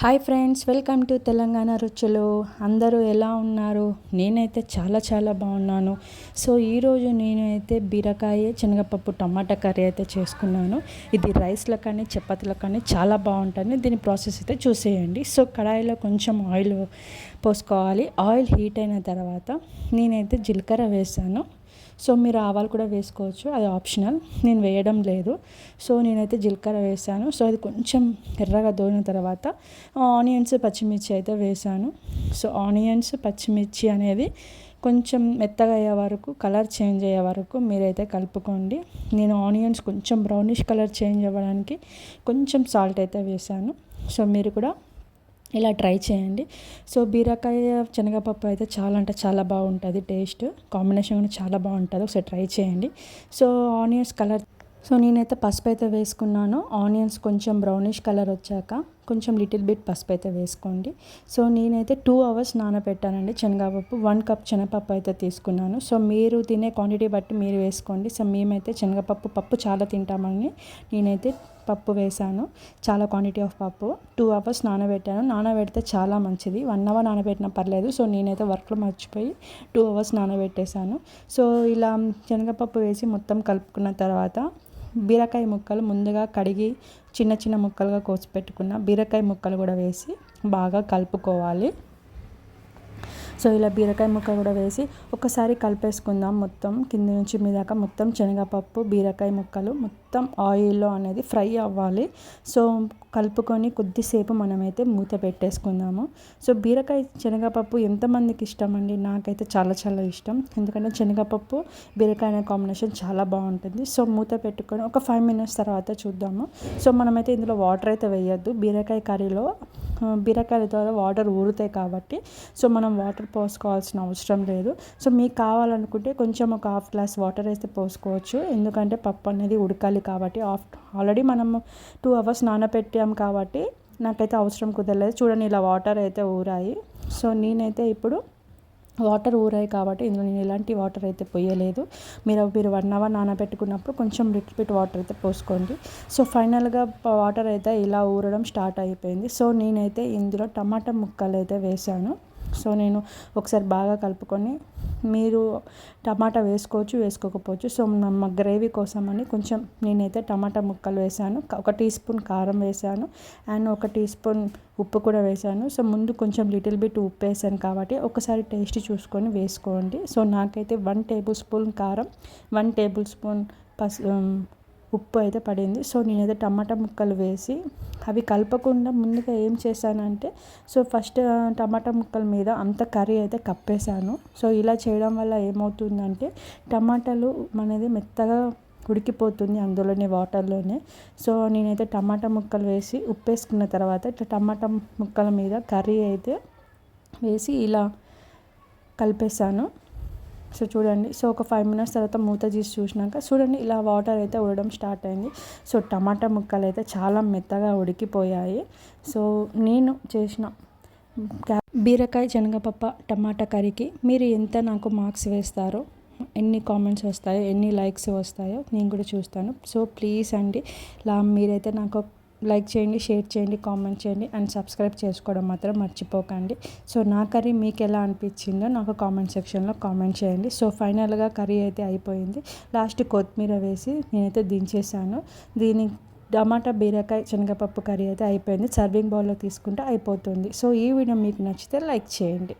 Hi friends welcome to Telangana రుచులు. అందరూ ఎలా ఉన్నారు? నేనైతే చాలా చాలా బాగున్నాను. సో ఈరోజు నేను అయితే బీరకాయ శనగపప్పు టమాటా కర్రీ అయితే చేసుకున్నాను. ఇది రైస్లో కానీ చపాతీలో కానీ చాలా బాగుంటుంది. దీని ప్రాసెస్ అయితే చూసేయండి. సో కడాయిలో కొంచెం ఆయిల్ పోసుకోవాలి. ఆయిల్ హీట్ అయిన తర్వాత నేనైతే జీలకర్ర వేసాను. సో మీరు ఆవాలు కూడా వేసుకోవచ్చు. అది ఆప్షనల్. నేను వేయడం లేదు. సో నేనైతే జీలకర్ర వేసాను. సో అది కొంచెం ఎర్రగా దోరిన తర్వాత ఆనియన్స్ పచ్చిమిర్చి అయితే వేసాను. సో ఆనియన్స్ పచ్చిమిర్చి అనేది కొంచెం మెత్తగా అయ్యే వరకు కలర్ చేంజ్ అయ్యే వరకు మీరైతే కలుపుకోండి. నేను ఆనియన్స్ కొంచెం బ్రౌనిష్ కలర్ చేంజ్ అవ్వడానికి కొంచెం సాల్ట్ అయితే వేసాను. సో మీరు కూడా ఇలా ట్రై చేయండి. సో బీరకాయ శనగపప్పు అయితే చాలా అంటే చాలా బాగుంటుంది టేస్ట్. కాంబినేషన్ కూడా చాలా బాగుంటుంది. ఒకసారి ట్రై చేయండి. సో ఆనియన్స్ కలర్ సో నేనైతే పసుపు అయితే వేసుకున్నాను. ఆనియన్స్ కొంచెం బ్రౌనిష్ కలర్ వచ్చాక కొంచెం లిటిల్ బిట్ పసుపు అయితే వేసుకోండి. సో నేనైతే టూ అవర్స్ నానబెట్టానండి శనగపప్పు. వన్ కప్ శనగపప్పు అయితే తీసుకున్నాను. సో మీరు తినే క్వాంటిటీ బట్టి మీరు వేసుకోండి. సో మేమైతే శనగపప్పు పప్పు చాలా తింటామని నేనైతే పప్పు వేసాను. చాలా క్వాంటిటీ ఆఫ్ పప్పు. టూ అవర్స్ నానబెట్టాను. నానబెడితే చాలా మంచిది. వన్ అవర్ నానబెట్టినా పర్లేదు. సో నేనైతే వర్క్లో మర్చిపోయి టూ అవర్స్ నానబెట్టేశాను. సో ఇలా శనగపప్పు వేసి మొత్తం కలుపుకున్న తర్వాత బీరకాయ ముక్కలు ముందుగా కడిగి చిన్న చిన్న ముక్కలుగా కోసి పెట్టుకున్న బీరకాయ ముక్కలు కూడా వేసి బాగా కలుపుకోవాలి. సో ఇలా బీరకాయ ముక్క కూడా వేసి ఒకసారి కలిపేసుకుందాం మొత్తం. కింద నుంచి మీ దాకా మొత్తం శనగపప్పు బీరకాయ ముక్కలు మొత్తం ఆయిల్లో అనేది ఫ్రై అవ్వాలి. సో కలుపుకొని కొద్దిసేపు మనమైతే మూత పెట్టేసుకుందాము. సో బీరకాయ శనగపప్పు ఎంతమందికి ఇష్టం అండి నాకైతే చాలా చాలా ఇష్టం. ఎందుకంటే శనగపప్పు బీరకాయ అనే కాంబినేషన్ చాలా బాగుంటుంది. సో మూత పెట్టుకొని ఒక ఫైవ్ మినిట్స్ తర్వాత చూద్దాము. సో మనమైతే ఇందులో వాటర్ అయితే వేయద్దు. బీరకాయ కర్రీలో బీరకాయల ద్వారా వాటర్ ఊరుతాయి కాబట్టి సో మనం వాటర్ పోసుకోవాల్సిన అవసరం లేదు. సో మీకు కావాలనుకుంటే కొంచెం ఒక హాఫ్ గ్లాస్ వాటర్ వేస్తే పోసుకోవచ్చు. ఎందుకంటే పప్పు అనేది ఉడకాలి కాబట్టి ఆఫ్ ఆల్రెడీ మనము టూ అవర్స్ నానబెట్టాం కాబట్టి నాకైతే అవసరం కుదరలేదు. చూడండి ఇలా వాటర్ అయితే ఊరాయి. సో నేనైతే ఇప్పుడు వాటర్ ఊరాయి కాబట్టి ఇందులో నేను ఎలాంటి వాటర్ అయితే పోయలేదు. మీరు మీరు వన్ అవర్ నానబెట్టుకున్నప్పుడు కొంచెం లిటిల్ బిట్ వాటర్ అయితే పోసుకోండి. సో ఫైనల్గా వాటర్ అయితే ఇలా ఊరడం స్టార్ట్ అయిపోయింది. సో నేనైతే ఇందులో టమాటా ముక్కలు అయితే వేసాను సో నేను ఒకసారి బాగా కలుపుకొని మీరు టమాటా వేసుకోవచ్చు వేసుకోకపోవచ్చు. సో మా గ్రేవీ కోసం అని కొంచెం నేనైతే టమాటా ముక్కలు వేసాను. ఒక టీ స్పూన్ కారం వేసాను. అండ్ ఒక టీ స్పూన్ ఉప్పు కూడా వేసాను. సో ముందు కొంచెం లిటిల్ బిట్ ఉప్పు వేసాను కాబట్టి ఒకసారి టేస్ట్ చూసుకొని వేసుకోండి. సో నాకైతే వన్ టేబుల్ స్పూన్ కారం వన్ టేబుల్ స్పూన్ పసు ఉప్పు అయితే పడింది. సో నేనైతే టమాటా ముక్కలు వేసి అవి కలపకుండా ముందుగా ఏం చేశానంటే సో ఫస్ట్ టమాటా ముక్కల మీద అంత కర్రీ అయితే కప్పేశాను. సో ఇలా చేయడం వల్ల ఏమవుతుందంటే టమాటాలు అనేది మెత్తగా ఉడికిపోతుంది అందులోనే వాటర్లోనే. సో నేనైతే టమాటా ముక్కలు వేసి ఉప్పు వేసుకున్న తర్వాత ఇట్లా టమాటా ముక్కల మీద కర్రీ అయితే వేసి ఇలా కలిపేశాను. సో చూడండి సో ఒక ఫైవ్ మినిట్స్ తర్వాత మూత తీసి చూసినాక చూడండి ఇలా వాటర్ అయితే ఉడడం స్టార్ట్ అయింది. సో టమాటా ముక్కలు అయితే చాలా మెత్తగా ఉడికిపోయాయి. సో నేను చేసిన బీరకాయ శనగపప్ప టమాటా కర్రీకి మీరు ఎంత నాకు మార్క్స్ వేస్తారో ఎన్ని కామెంట్స్ వస్తాయో ఎన్ని లైక్స్ వస్తాయో నేను కూడా చూస్తాను. సో ప్లీజ్ అండి లా మీరైతే నాకు లైక్ చేయండి షేర్ చేయండి కామెంట్ చేయండి అండ్ సబ్స్క్రైబ్ చేసుకోవడం మాత్రం మర్చిపోకండి. సో నా కర్రీ మీకు ఎలా అనిపించిందో నాకు కామెంట్ సెక్షన్లో కామెంట్ చేయండి. సో ఫైనల్గా కర్రీ అయితే అయిపోయింది. లాస్ట్ కొత్తిమీర వేసి నేనైతే దించేసాను. దీని టమాటా బీరకాయ శనగపప్పు కర్రీ అయితే అయిపోయింది. సర్వింగ్ బౌల్లో తీసుకుంటే అయిపోతుంది. సో ఈ వీడియో మీకు నచ్చితే లైక్ చేయండి.